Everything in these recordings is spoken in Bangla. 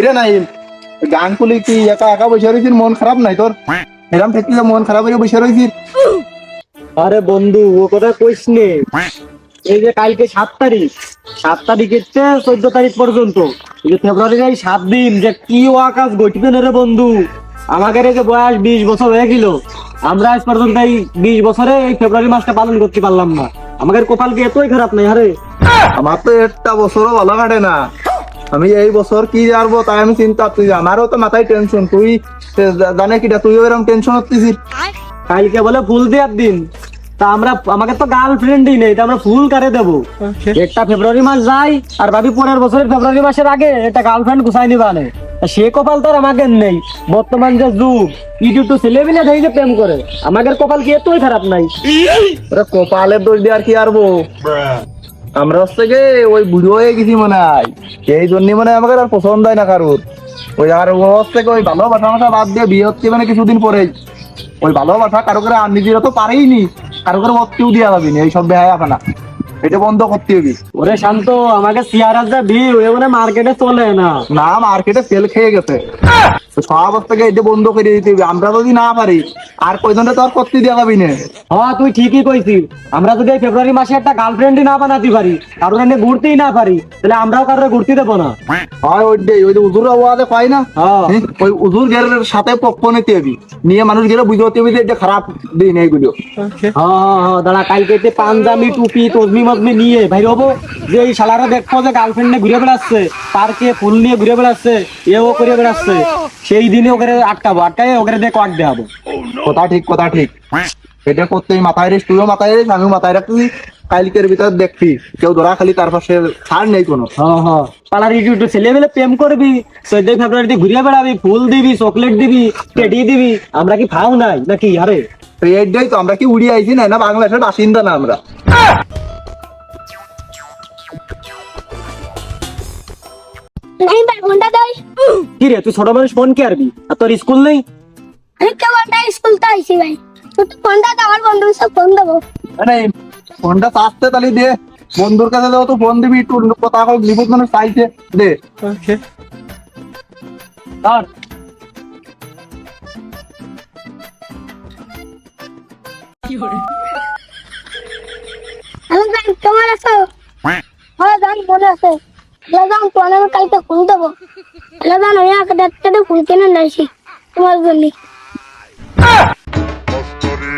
কিরে নাই। গান খুলি কি একা একা বসে রয়েছিস মন খারাপ নাই তোর? এরম থাকলে মন খারাপ হয়ে বসে রয়েছিস আরে বন্ধু ও কথা কইস নে। এই যে কালকে সাত তারিখ সাত তারিখের চেয়ে চোদ্দ তারিখ পর্যন্ত এই যে ফেব্রুয়ারির এই সাত দিন যে কি ও আকাশ ঘটবে না রে বন্ধু। আমাদের এই যে বয়স বিশ বছর হয়ে গেল আমরা আজ পর্যন্ত এই বিশ বছরে এই ফেব্রুয়ারি মাসটা পালন করতে পারলাম না। আমাদের কপাল কি এতই খারাপ নাই আরে? আমার তো একটা বছরও ভালো কাটে না। আমি এই বছর কি জানব তাই আমি চিন্তা তুই আমারও তো মাথায় টেনশন তুই জানে কিটা তুই এরকম টেনশন হচ্ছিস কালকে বলে ফুল দেওয়ার দিন। তা আমরা আমাকে তো গার্লফ্রেন্ডই নেই তা আমরা ফুল কারে দেবো? একটা ফেব্রুয়ারি মাস যাই আর ভাবি পরের বছরের ফেব্রুয়ারি মাসের আগে একটা গার্লফ্রেন্ড গুছাই নিবা নে তা সে কপাল তো আর আমাকে নেই। বর্তমান যে যুগ ইটু টু ছেলে মিলে দেখি যে প্রেম করে। আমাদের কপাল কি এতই খারাপ নাই? কপালের দোষ দিয়ে আর কি আরবো আমরা হচ্ছে কে, ওই বুড়ো হয়ে গেছি মনে হয়। এই জন্য মানে আমাকে আর পছন্দ হয় না কারুর। ওই আর ও হচ্ছে ওই ভালো ভালোবাসা মাসা বাদ দিয়ে বিয়ে হচ্ছে মানে কিছুদিন পরেই। ওই ভালোবাসা কারও করে আর নিজেরা তো পারেই নি। কারও করে অত্যেও দেওয়া যাবে এইসব বেহায় আপনা এটা বন্ধ করতে হবে। ওরে শান্ত আমাকে সিয়ারাজ যা ভিড় ওই মানে মার্কেটে চলে না। না মার্কেটে সেল খেয়ে গেছে। সব থেকে এটা বন্ধ করে দিতে হবে। আমরা যদি না পারি আর কয়জনটা তো আর করতে দেওয়া যাবে না। হ্যাঁ তুই ঠিকই কইছিস। আমরা যদি ফেব্রুয়ারি মাসে একটা গার্লফ্রেন্ডই না বানাতে পারি এনে ঘুরতেই না পারি তাহলে আমরাও কারোর ঘুরতে দেবো না। হয় ওই যে ওই উজুর আওয়াজে পাই না? ওই উজুর গেরের সাথে পক্ষ নিতে হবে। নিয়ে মানুষ গেলে বুঝতে হবে যে এটা খারাপ দিন এইগুলো। হ্যাঁ হ্যাঁ হ্যাঁ দাঁড়া কালকে পাঞ্জাবি টুপি তসমি মজমি নিয়ে ভাই হব যে এই শালারা দেখব যে গার্লফ্রেন্ড নিয়ে ঘুরে বেড়াচ্ছে পার্কে ফুল নিয়ে ঘুরে বেড়াচ্ছে এও করে বেড়াচ্ছে সেই দিনে ওকে আটকাবো আটকাই ওকে দিয়ে কট দেখাবো। কথা ঠিক কথা ঠিক। এটা করতে মাথায় রেস তুইও মাথায় রেস আমিও মাথায় রাখছি। কালকের ভিতর দেখবি কেউ ধরা খালি তার পাশে ছাড় নেই কোনো। হ্যাঁ হ্যাঁ পাড়ার একটু একটু ছেলে মেলে প্রেম করবি চোদ্দই ফেব্রুয়ারিতে ঘুরে বেড়াবি ফুল দিবি চকলেট দিবি টেডি দিবি আমরা কি ফাও নাই নাকি? আরে। এইটাই তো আমরা কি উড়ি আইছি না? না বাংলাদেশের বাসিন্দা না আমরা। নাই ভাই ঘণ্টা দই কি রে তুই ছোট মানুষ ফোন কি আরবি? আর তোর স্কুল নেই? আমি কে ঘণ্টা স্কুল তো আইছি ভাই। তুই ফোনটা দাও আমার বন্ধু সব ফোন দেবো। আরে ফোনটা আসতে তালি দে। বন্ধুর কাছে দাও তো ফোন দিবি একটু কথা হোক বিপদ মানে চাইছে। দে। ওকে। আর কি হরে আমার গান কেমন আছো? আমার গান মনে আছে। তোমার আমি কালকে দেবো। আমি আগে ডাক্তারে ফোন কিনে নিয়েছি তোমার জন্য কষ্ট রে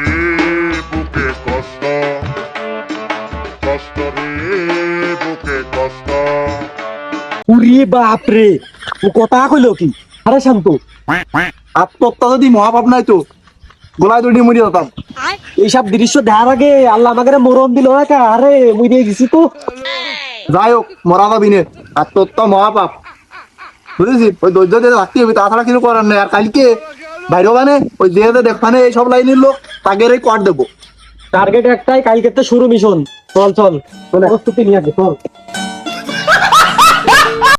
বুকে কষ্ট কষ্ট রে বুকে কষ্ট উরি বাপ রে ও কথা কইলো কি? আরে শান্ত আত্মহত্যা যদি মহাপাপ নাই তো গোলায় দুটি মরি যেতাম এইসব দৃশ্য দেখার আগে আল্লাহ আমাকে মরণ দিল একা। আরে মুই দিয়ে গেছি তো। যাই হোক মরা যাবি নে। আর তোর তো মহাপাপ বুঝেছি ওই ধৈর্য দিয়ে রাখতে হবে তাছাড়া কিছু করার নেই। আর কালকে বাইরে মানে ওই যে যে এই সব লাইনের লোক তাকে এই কর দেবো। টার্গেট একটাই কালকে তো শুরু মিশন চল চল। প্রস্তুতি নিয়ে চল।